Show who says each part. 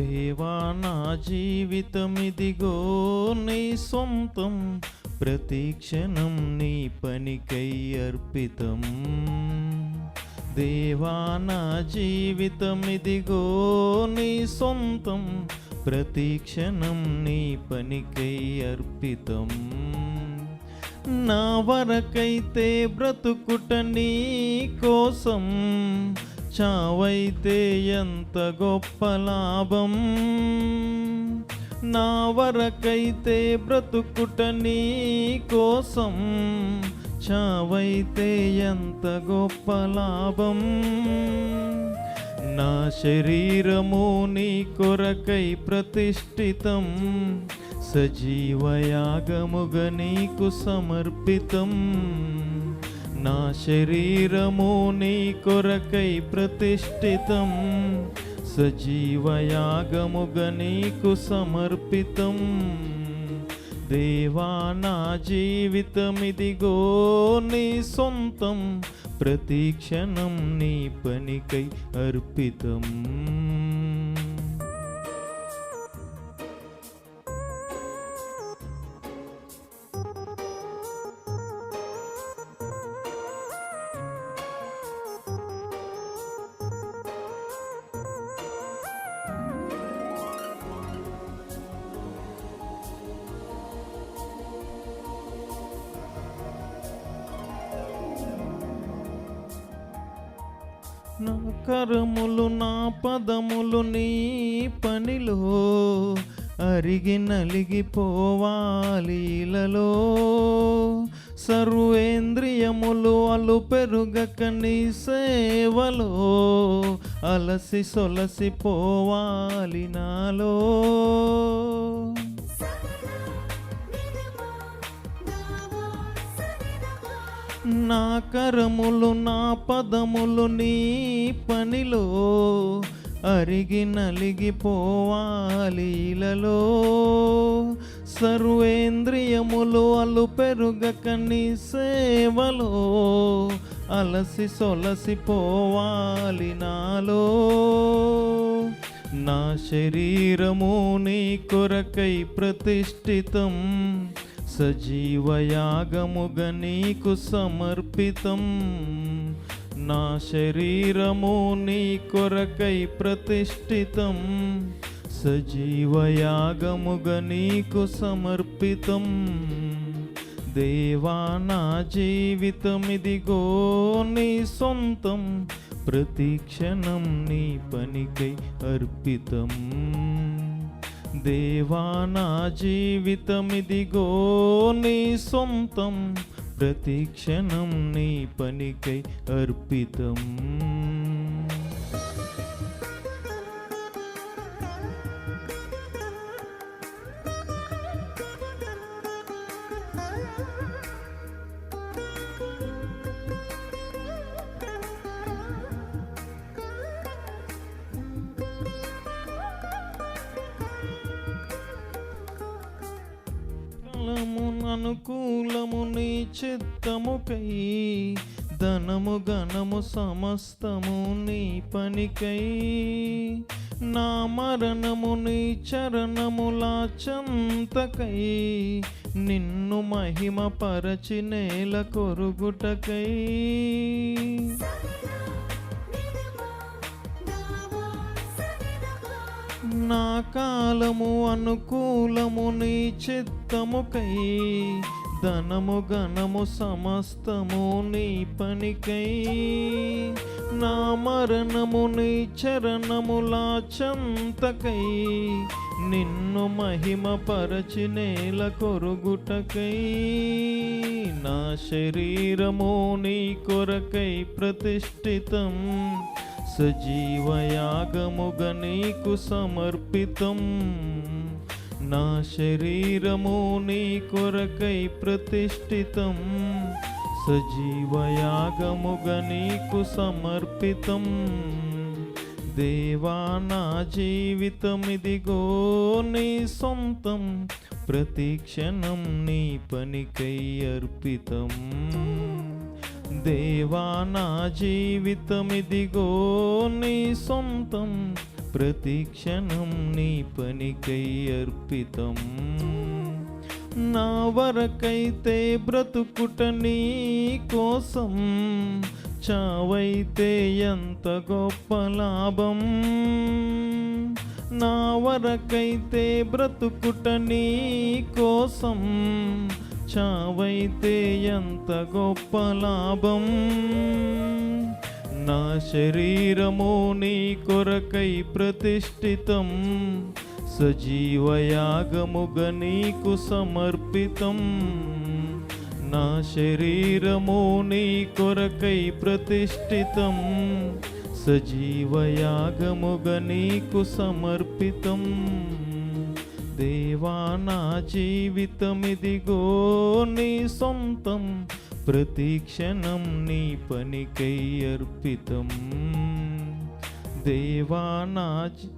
Speaker 1: దేవా నా జీవితం ఇదిగో నీ సొంతం. ప్రతిక్షణం నీ పనికై అర్పితం. దేవా నా జీవితం ఇదిగో నీ సొంతం. ప్రతిక్షణం నీ పనికై అర్పితం. నా వరకైతే బ్రతుకుట నీ కోసం. చావైతే ఎంత గొప్ప లాభం? నా వరకైతే బ్రతుకుట నీ కోసం చావైతే ఎంత గొప్ప లాభం? నా శరీరము నీ కొరకై ప్రతిష్ఠితం. సజీవయాగముగ నీకు సమర్పితం. నా శరీరము నీ కొరకై ప్రతిష్ఠితం. సజీవయాగముగ నీకు సమర్పితం. దేవా నా జీవితమిదిగో నీ సొంతం. ప్రతి క్షణం నీ పనికై అర్పితం. నా కరములు నా పదములు నీ పనిలో. అరిగి నలిగిపోవాలీలలో సర్వేంద్రియములు అలు పెరుగక నీ సేవలో. అలసి సొలసిపోవాలి నాలో. నా కరములు నా పదములు నీ పనిలో. అరిగి నలిగిపోవాలీలలో సర్వేంద్రియములు అలు పెరుగక నీ సేవలో. అలసి సొలసిపోవాలి నాలో. నా శరీరము నీ కొరకై ప్రతిష్ఠితం. సజీవయాగముగ నీకు సమర్పితం. నా శరీరము నీ కొరకై ప్రతిష్ఠితం. సజీవయాగముగ నీకు సమర్పితం. దేవా నా జీవితం ఇదిగో నీ సొంతం. ప్రతి క్షణం నీ పనికై అర్పితం. దేవా నా జీవితం ఇదిగో నీ సొంతం. ప్రతి క్షణం నీ పనికై అర్పితం. అనుకూలము నీ చిత్తముకై ధనము ఘనము సమస్తము నీ పనికై. నా మరణము నీ చరణములా చంతకై నిన్ను మహిమ పరచి నేల కొరుగుటకై. నా కాలము అనుకూలము నీ చిత్తముకై ధనము ఘనము సమస్తము నీ పనికై. నా మరణము నీ చరణములా చంతకై నిన్ను మహిమ పరచి నేల కొరుగుటకై. నా శరీరము నీ కొరకై ప్రతిష్ఠితం సజీవయాగముగ నీకు సమర్పితం. నా శరీరము నీ కొరకై ప్రతిష్ఠితం. సజీవయాగముగ నీకు సమర్పితం. దేవా నా జీవితం ఇదిగో నీ సొంతం. ప్రతి క్షణం నీ పనికై అర్పితం. దేవా నా జీవితం ఇదిగో నీ సొంతం. ప్రతి క్షణం నీ పనికై అర్పితం. నా వరకైతే బ్రతుకుట నీ కోసం. చావైతే ఎంత గొప్ప లాభం. నా వరకైతే బ్రతుకుట నీ కోసం. చావైతే ఎంత గొప్ప లాభం? నా శరీరము నీ కొరకై ప్రతిష్ఠితం. సజీవయాగముగ నీకు సమర్పితం. నా శరీరము నీ కొరకై ప్రతిష్ఠితం. సజీవయాగముగ నీకు సమర్పితం. దేవా నా జీవితమిదిగో నీ సొంతం ప్రతి క్షణం నీ పనికై అర్పితం దేవా నా జీ-